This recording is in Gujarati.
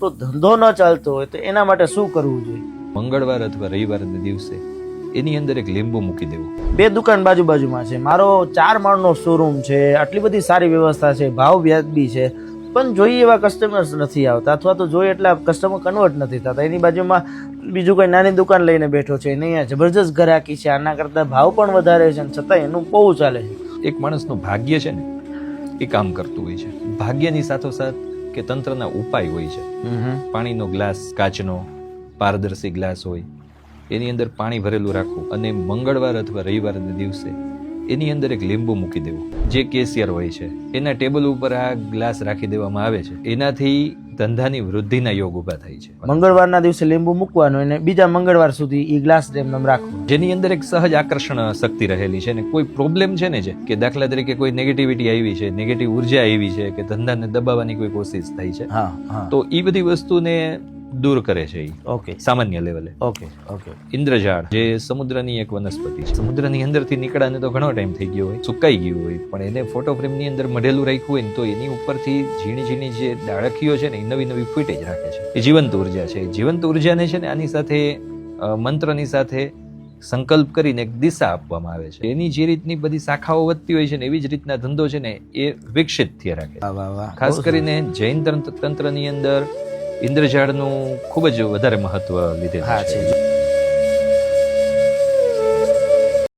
તો ધંધો ન ચાલતો હોય તો એના માટે શું કરવું જોઈએ? મંગળવાર અથવા રવિવારના દિવસે એની અંદર એક લીંબુ મૂકી દેવું. બે દુકાન બાજુ બાજુમાં છે. મારો ચાર માળનો શોરૂમ છે આટલી બધી સારી વ્યવસ્થા છે ભાવ વ્યાજબી છે પણ જોઈએ એવા કસ્ટમર્સ નથી આવતા અથવા તો જોઈએ એટલા કસ્ટમર કન્વર્ટ નથી થતા. એની બાજુમાં બીજું કોઈ નાની દુકાન લઈને બેઠો છે એને અહીંયા જબરજસ્ત ગ્રાહકી છે આના કરતાં ભાવ પણ વધારે છે છતાં એનું બહુ ચાલે છે. એક માણસનું ભાગ્ય છે ને એ કામ કરતું હોય છે. ભાગ્યની સાથોસાથ કે તંત્રના ઉપાય હોય છે. પાણીનો ગ્લાસ કાચનો પારદર્શી ગ્લાસ હોય એની અંદર પાણી ભરેલું રાખવું અને મંગળવાર અથવા રવિવારના દિવસે એની અંદર એક લીંબુ મૂકી દેવું જે કેસિયર હોય છે. એના ટેબલ ઉપર આ ગ્લાસ રાખી દેવામાં આવે છે. એનાથી ધંધાની વૃદ્ધિના યોગ ઊભા થાય છે. મંગળવારના દિવસે લીંબુ મૂકવાનો અને બીજા મંગળવાર સુધી એ ગ્લાસ એમ રાખવું જેની અંદર એક સહજ આકર્ષણ શક્તિ રહેલી છે ને કોઈ પ્રોબ્લેમ છે ને જે કે દાખલા તરીકે કોઈ નેગેટિવિટી આવી છે નેગેટિવ ઊર્જા આવી છે કે ધંધાને દબાવવાની કોઈ કોશિશ થઈ છે તો એ બધી વસ્તુને દૂર કરે છે એ ઓકે સામાન્ય લેવલે ઓકે ઓકે ઇન્દ્રજાળ જે સમુદ્રની એક વનસ્પતિ છે. સમુદ્રની અંદરથી નીકળાને તો ઘણો ટાઈમ થઈ ગયો હોય. સુકાઈ ગયું હોય. પણ એને ફોટો ફ્રેમની અંદર મઢેલું રાખ્યું હોય ને તો એની ઉપરથી ઝીણી ઝીણી જે ડાળખીઓ છે ને એ નવી નવી ફૂટેજ રાખે છે. એ જીવંત ઊર્જા છે. જીવંત ઉર્જાને છે ને આની સાથે મંત્રની સાથે સંકલ્પ કરીને એક દિશા આપવામાં આવે છે. એની જે રીતની બધી શાખાઓ વધતી હોય છે ને એવી જ રીતના ધંધો છે ને એ વિકસિત થયા રાખે ખાસ કરીને જૈન તંત્ર- તંત્રની અંદર ઇન્દ્રજાળનું ખૂબ જ વધારે મહત્વ છે. છે.